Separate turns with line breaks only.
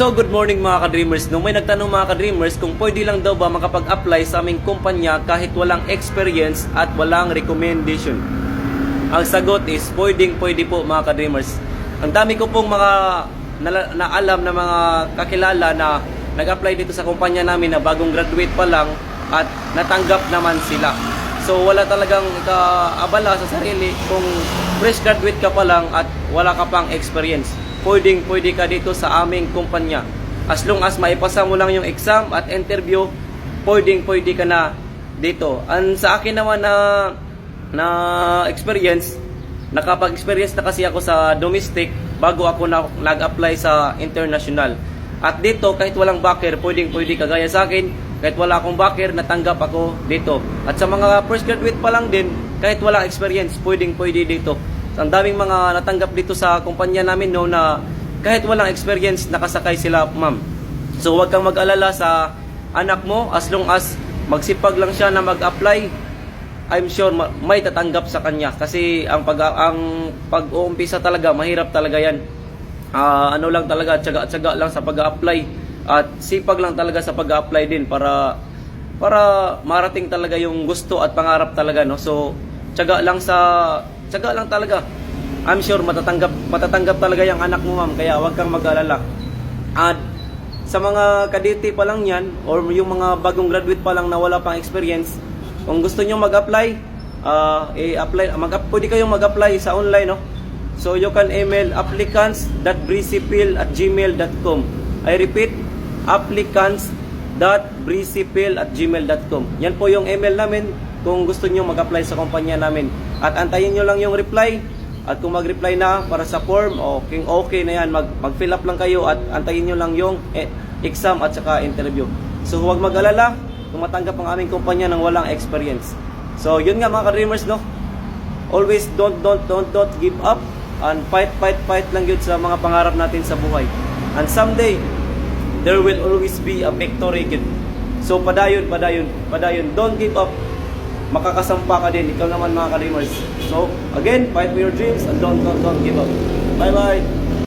So, good morning mga ka-dreamers. Nung may nagtanong mga ka-dreamers kung pwede lang daw ba makapag-apply sa aming kumpanya kahit walang experience at walang recommendation. Ang sagot is, pwedeng pwede po mga ka-dreamers. Ang dami ko pong mga nala- naalam na mga kakilala na nag-apply dito sa kumpanya namin na bagong graduate pa lang at natanggap naman sila. So wala talagang kaabala sa sarili kung fresh graduate ka pa lang at wala ka pang experience. Pwedeng pwede ka dito sa aming kumpanya. As long as maipasa mo lang yung exam at interview, pwedeng pwede ka na dito. Ang sa akin naman na na experience, nakapag-experience na kasi ako sa domestic bago ako na, nag-apply sa international. At dito, kahit walang backer, pwedeng pwede kagaya sa akin, kahit wala akong backer, natanggap ako dito. At sa mga first graduate pa lang din, kahit walang experience, pwedeng pwede dito. Ang daming mga natanggap dito sa kumpanya namin no na kahit walang experience, nakasakay sila, ma'am. So huwag kang mag-alala sa anak mo as long as magsipag lang siya na mag-apply I'm sure ma- may tatanggap sa kanya kasi ang pag ang pag-uumpisa talaga mahirap talaga 'yan. Ah, ano lang talaga tiyaga-tiyaga lang sa pag-apply at sipag lang talaga sa pag-apply din para para marating talaga yung gusto at pangarap talaga no. So tiyaga lang sa tiyaga lang talaga. I'm sure matatanggap matatanggap talaga yung anak mo ma'am kaya huwag kang mag-alala. At sa mga kadete pa lang yan or yung mga bagong graduate pa lang na wala pang experience, kung gusto nyo mag-apply, ah, i-apply, mag pwede kayong mag-apply sa online, no? So you can email applicants.brisipil at gmail.com. I repeat, applicants.brisipil at gmail.com. Yan po yung email namin kung gusto nyo mag-apply sa kumpanya namin. At antayin nyo lang yung reply. At kung mag-reply na para sa form, okay, okay na yan. Mag, mag-fill up lang kayo at antayin nyo lang yung eh, exam at saka interview. So huwag mag-alala kung matanggap ang aming kumpanya ng walang experience. So yun nga mga ka-dreamers no. Always don't don't don't don't give up and fight fight fight lang yun sa mga pangarap natin sa buhay. And someday there will always be a victory yun. So padayon padayon padayon don't give up. Makakasampa ka din ikaw naman mga ka-dreamers. So again, fight for your dreams and don't don't don't give up. Bye bye.